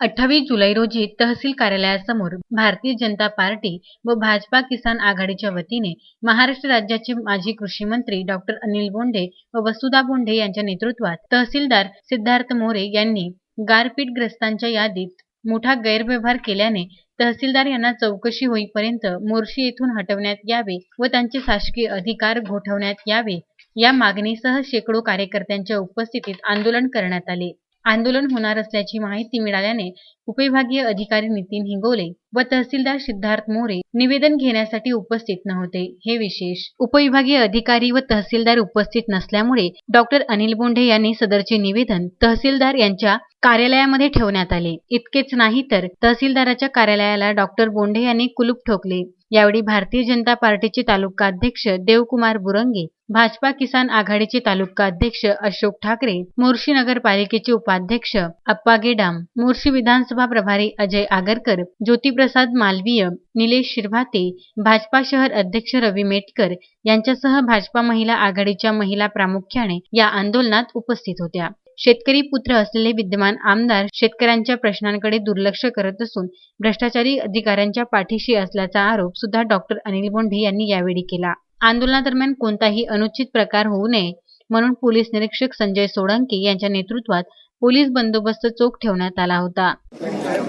अठ्ठावीस जुलै रोजी तहसील कार्यालयासमोर भारतीय जनता पार्टी व भाजपा किसान आघाडीच्या वतीने महाराष्ट्र राज्याचे माजी कृषी मंत्री डॉक्टर अनिल बोंडे व वसुधा बोंडे यांच्या नेतृत्वात तहसीलदार सिद्धार्थ मोरे यांनी गारपीटग्रस्तांच्या यादीत मोठा गैरव्यवहार केल्याने तहसीलदार यांना चौकशी होईपर्यंत मोर्शी येथून हटवण्यात यावे व त्यांचे शासकीय अधिकार गोठवण्यात यावे या मागणीसह शेकडो कार्यकर्त्यांच्या उपस्थितीत आंदोलन करण्यात आले. आंदोलन होणार असल्याची माहिती मिळाल्याने उपविभागीय अधिकारी नितीन हिंगोले व तहसीलदार सिद्धार्थ मोरे निवेदन घेण्यासाठी उपस्थित नव्हते. हे विशेष उपविभागीय अधिकारी व तहसीलदार उपस्थित नसल्यामुळे डॉक्टर अनिल बोंढे यांनी सदरचे निवेदन तहसीलदार यांच्या कार्यालयामध्ये ठेवण्यात आले. इतकेच नाही तर तहसीलदाराच्या कार्यालयाला डॉक्टर बोंढे यांनी कुलूप ठोकले. यावेळी भारतीय जनता पार्टीचे तालुका अध्यक्ष देवकुमार बुरंगे भाजपा किसान आघाडीचे तालुका अध्यक्ष अशोक ठाकरे मोर्शी नगरपालिकेचे उपाध्यक्ष अप्पा गेडाम मोर्शी विधानसभा प्रभारी अजय आगरकर ज्योतिप्रसाद मालवीय निलेश शिरभाते भाजपा शहर अध्यक्ष रवी मेटकर यांच्यासह भाजपा महिला आघाडीच्या महिला प्रामुख्याने या आंदोलनात उपस्थित होत्या. शेतकरी पुत्र असलेले विद्यमान आमदार शेतकऱ्यांच्या प्रश्नांकडे दुर्लक्ष करत असून भ्रष्टाचारी अधिकाऱ्यांच्या पाठीशी असल्याचा आरोप सुद्धा डॉक्टर अनिल बोंढे यांनी यावेळी केला. आंदोलनादरम्यान कोणताही अनुचित प्रकार होऊ नये म्हणून पोलीस निरीक्षक संजय सोळंके यांच्या नेतृत्वात पोलीस बंदोबस्त चोख ठेवण्यात आला होता.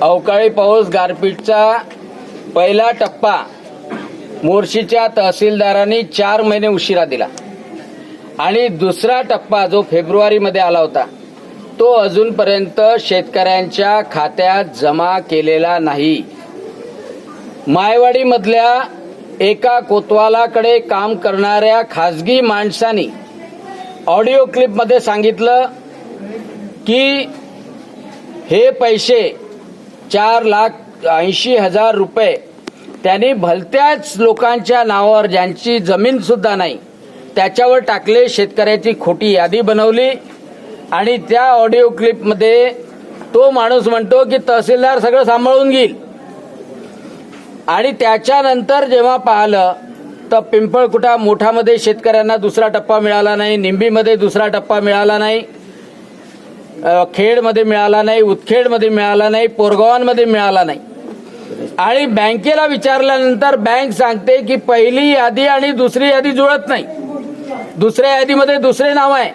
अवकाळी पाऊस गारपीटचा पहिला टप्पा. मोर्शीच्या तहसीलदारांनी चार महिने उशिरा दिला. आणि दुसरा टप्पा जो फेब्रुवारीमध्ये आला होता तो अजूनपर्यंत शेतकऱ्यांच्या खात्यात जमा केलेला नाही. मायवाडीमधल्या एका कोतवालाकडे काम करणाऱ्या खाजगी माणसानी ऑडिओ क्लिपमध्ये सांगितलं की हे पैसे चार लाख ऐंशी हजार रुपये त्यांनी भलत्याच लोकांच्या नावावर ज्यांची जमीनसुद्धा नाही त्याच्यावर टाकले. शेतकऱ्याची खोटी यादी बनवली. आणि त्या ऑडिओ क्लिपमध्ये तो माणूस म्हणतो की तहसीलदार सगळं सांभाळून घेईल. आणि त्याच्यानंतर जेव्हा पाहिलं तर पिंपळकुटा मोठामध्ये शेतकऱ्यांना दुसरा टप्पा मिळाला नाही निंबीमध्ये दुसरा टप्पा मिळाला नाही खेडमध्ये मिळाला नाही उदखेडमध्ये मिळाला नाही पोरगावांमध्ये मिळाला नाही. आणि बँकेला विचारल्यानंतर बँक सांगते की पहिली यादी आणि दुसरी यादी जुळत नाही. दुसऱ्या यादीमध्ये दुसरे नाव आहे.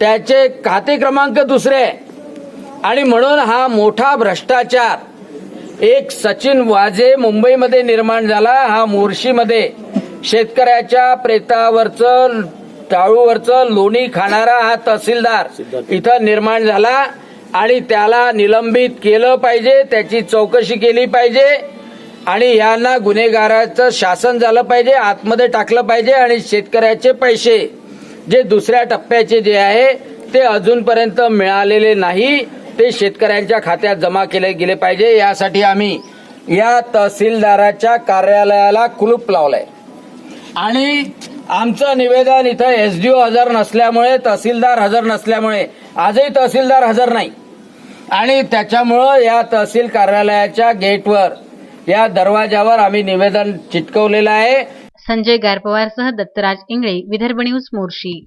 त्याचे खाते क्रमांक दुसरे आहे. आणि म्हणून हा मोठा भ्रष्टाचार. एक सचिन वाजे मुंबईमध्ये निर्माण झाला हा मोर्शीमध्ये. शेतकऱ्याच्या प्रेतावरचं टाळूवरचं लोणी खाणारा हा तहसीलदार इथं निर्माण झाला आणि त्याला निलंबित केलं पाहिजे त्याची चौकशी केली पाहिजे आणि यांना गुन्हेगाराचं शासन झालं पाहिजे आतमध्ये टाकलं पाहिजे आणि शेतकऱ्याचे पैसे जे दुसऱ्या टप्प्याचे जे आहे ते अजूनपर्यंत मिळालेले नाही ते शेतकऱ्यांच्या खात्यात जमा केले गेले पाहिजे. यासाठी आम्ही या तहसीलदाराच्या कार्यालयाला कुलूप लावलंय. आणि आमचं निवेदन इथं एसडीओ हजर नसल्यामुळे तहसीलदार हजर नसल्यामुळे आजही तहसीलदार हजर नाही. आणि त्याच्यामुळं या तहसील कार्यालयाच्या गेटवर या दरवाजावर आम्ही निवेदन चिटकवलेलं आहे. संजय गारपवारसह दत्तराज इंगळे विदर्भ न्यूज मोर्शी.